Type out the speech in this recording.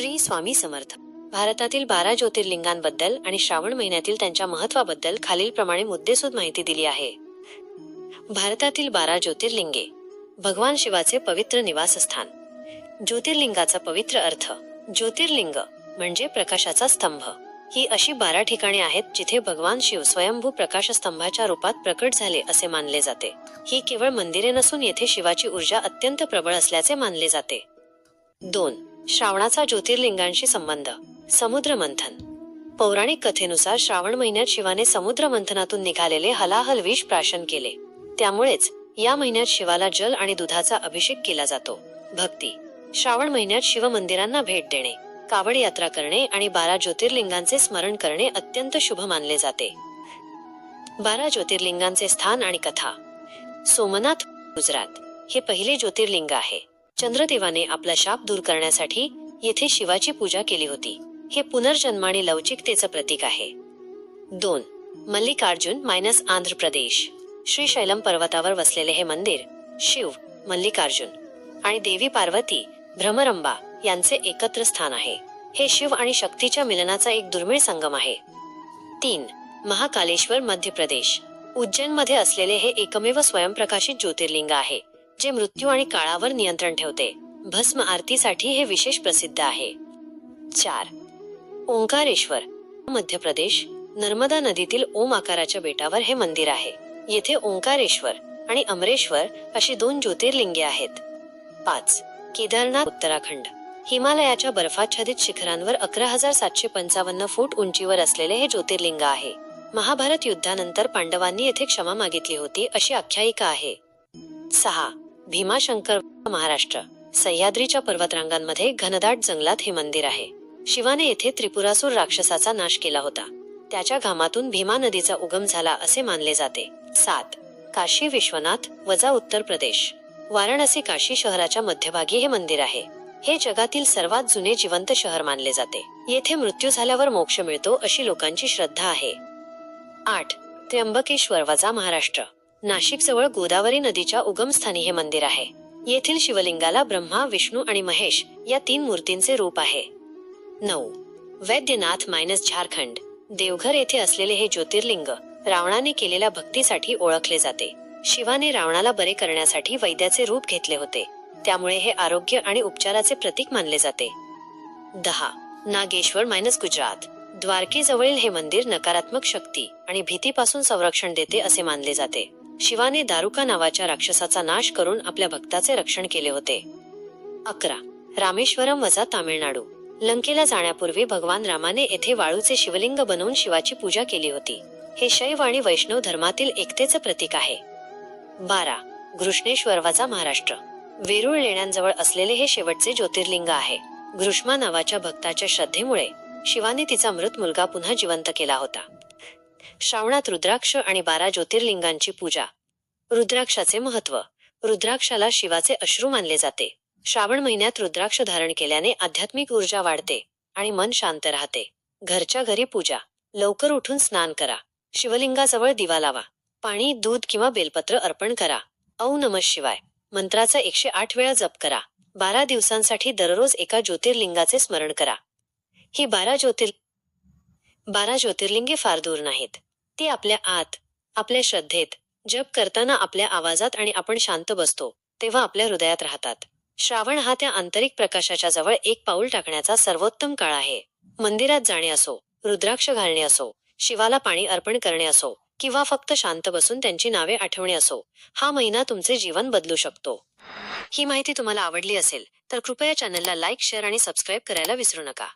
श्री स्वामी समर्थ. भारतातील बारा ज्योतिर्लिंगांबद्दल आणि श्रावण महिन्यातील त्यांच्या महत्वाबद्दल खालीलप्रमाणे मुद्देसूद माहिती दिली आहे. भारतातील बारा ज्योतिर्लिंगे भगवान शिवाचे पवित्र निवासस्थान. ज्योतिर्लिंगाचा पवित्र अर्थ ज्योतिर्लिंग म्हणजे प्रकाशाचा स्तंभ. ही अशी बारा ठिकाणे आहेत जिथे भगवान शिव स्वयंभू प्रकाशस्तंभाच्या रूपात प्रकट झाले असे मानले जाते. ही केवळ मंदिरे नसून येथे शिवाची ऊर्जा अत्यंत प्रबळ असल्याचे मानले जाते. दोन श्रावणाचा ज्योतिर्लिंगांशी संबंध. समुद्र मंथन पौराणिक कथेनुसार श्रावण महिन्यात शिवाने समुद्र मंथनातून निघालेले हलाहल विष प्राशन केले. त्यामुळेच या महिन्यात शिवाला जल आणि दुधाचा अभिषेक केला जातो. भक्ती. श्रावण महिन्यात शिव मंदिरांना भेट देणे कावड यात्रा करणे आणि बारा ज्योतिर्लिंगांचे स्मरण करणे अत्यंत शुभ मानले जाते. बारा ज्योतिर्लिंगांचे स्थान आणि कथा. सोमनाथ गुजरात. हे पहिले ज्योतिर्लिंग आहे. चंद्रदेवाने आपला शाप दूर करण्यासाठी येथे शिवाची पूजा केली होती. हे पुनर्जन्माने लवचिकतेचं प्रतीक आहे. दोन मल्लिकार्जुन मायनस आंध्र प्रदेश. श्रीशैलम पर्वतावर वसलेले हे मंदिर शिव मल्लिकार्जुन आणि देवी पार्वती भ्रमरंबा यांचे एकत्र स्थान आहे. हे शिव आणि शक्तीच्या मिलनाचा एक दुर्मिळ संगम आहे. तीन महाकालेश्वर मध्य प्रदेश. उज्जैनमध्ये असलेले हे एकमेव स्वयंप्रकाशित ज्योतिर्लिंग आहे. जे मृत्यू आणि काळावर नियंत्रण ठेवते. भस्म आरतीसाठी हे विशेष प्रसिद्ध आहे. चार. ओंकारेश्वर मध्य प्रदेश नर्मदा नदीतील ओम आकाराच्या बेटावर हे मंदिर आहे. येथे ओंकारेश्वर आणि अमरेश्वर अशी दोन ज्योतिर्लिंगे आहेत. पाच. केदारनाथ उत्तराखंड. हिमालयाच्या बर्फाच्छादित शिखरांवर अकरा हजार सातशे पंचावन्न फूट उंचीवर असलेले हे ज्योतिर्लिंग आहे. महाभारत युद्धानंतर पांडवांनी येथे क्षमा मागितली होती अशी आख्यायिका आहे. सहा. भीमाशंकर महाराष्ट्र सह्याद्रीच्या पर्वतरांगांमध्ये घनदाट जंगलात हे मंदिर आहे. शिवाने येथे त्रिपुरासूर राक्षसाचा नाश केला होता. त्याच्या घामातून भीमा नदीचा उगम झाला असे मानले जाते. सात. काशी विश्वनाथ वजा उत्तर प्रदेश. वाराणसी काशी शहराच्या मध्यभागी हे मंदिर आहे. हे जगातील सर्वात जुने जिवंत शहर मानले जाते. येथे मृत्यू झाल्यावर मोक्ष मिळतो अशी लोकांची श्रद्धा आहे. आठ. त्र्यंबकेश्वर वजा महाराष्ट्र. नाशिक जवळ गोदावरी नदीच्या उगमस्थानी हे मंदिर आहे. येथील शिवलिंगाला ब्रह्मा विष्णू आणि महेश या तीन मूर्तींचे रूप आहे. नऊ. वैद्यनाथ मायनस झारखंड. देवघर येथे असलेले हे ज्योतिर्लिंग रावणाने केलेल्या भक्तीसाठी ओळखले जाते. शिवाने रावणाला बरे करण्यासाठी वैद्याचे रूप घेतले होते. त्यामुळे हे आरोग्य आणि उपचाराचे प्रतीक मानले जाते. दहा. नागेश्वर मायनस गुजरात. द्वारकेजवळील हे मंदिर नकारात्मक शक्ती आणि भीतीपासून संरक्षण देते असे मानले जाते. शिवाने दारुका नावाच्या राक्षसाचा नाश करून आपल्या भक्ताचे रक्षण केले होते. अकरा. रामेश्वरम वजा तामिळनाडू. लंकेला जाण्यापूर्वी भगवान रामाने येथे वाळूचे शिवलिंग बनवून शिवाची पूजा केली होती. हे शैव आणि वैष्णव धर्मातील एकतेचं प्रतीक आहे. बारा. घृष्णेश्वर वजा महाराष्ट्र. वेरूळ लेण्यांजवळ असलेले हे शेवटचे ज्योतिर्लिंग आहे. घृष्मा नावाच्या भक्ताच्या श्रद्धेमुळे शिवाने तिचा मृत मुलगा पुन्हा जिवंत केला होता. श्रावणात रुद्राक्ष आणि बारा ज्योतिर्लिंगांची पूजा. रुद्राक्षाचे महत्त्व. रुद्राक्षाला शिवाचे अश्रू मानले जाते. श्रावण महिन्यात रुद्राक्ष धारण केल्याने आध्यात्मिक ऊर्जा वाढते आणि मन शांत राहते. घरच्या घरी पूजा. लवकर उठून स्नान करा. शिवलिंगाजवळ दिवा लावा. पाणी दूध किंवा बेलपत्र अर्पण करा. औ नम शिवाय. मंत्राचा एकशे आठ वेळा जप करा. बारा दिवसांसाठी दररोज एका ज्योतिर्लिंगाचे स्मरण करा. ही बारा ज्योतिर बारा ज्योतिर्लिंगे फार दूर नाहीत. ती आपल्या आत आपल्या श्रद्धेत जप करताना आपल्या आवाजात आणि आपण शांत बसतो तेव्हा आपल्या हृदयात राहतात. श्रावण हा त्या आंतरिक प्रकाशाच्या जवळ एक पाऊल टाकण्याचा सर्वोत्तम काळ आहे. मंदिरात जाणे असो रुद्राक्ष घालणे असो शिवाला पाणी अर्पण करणे असो किंवा फक्त शांत बसून त्यांची नावे आठवणे असो हा महिना तुमचे जीवन बदलू शकतो. ही माहिती तुम्हाला आवडली असेल तर कृपया चॅनलला लाईक शेअर आणि सबस्क्राईब करायला विसरू नका.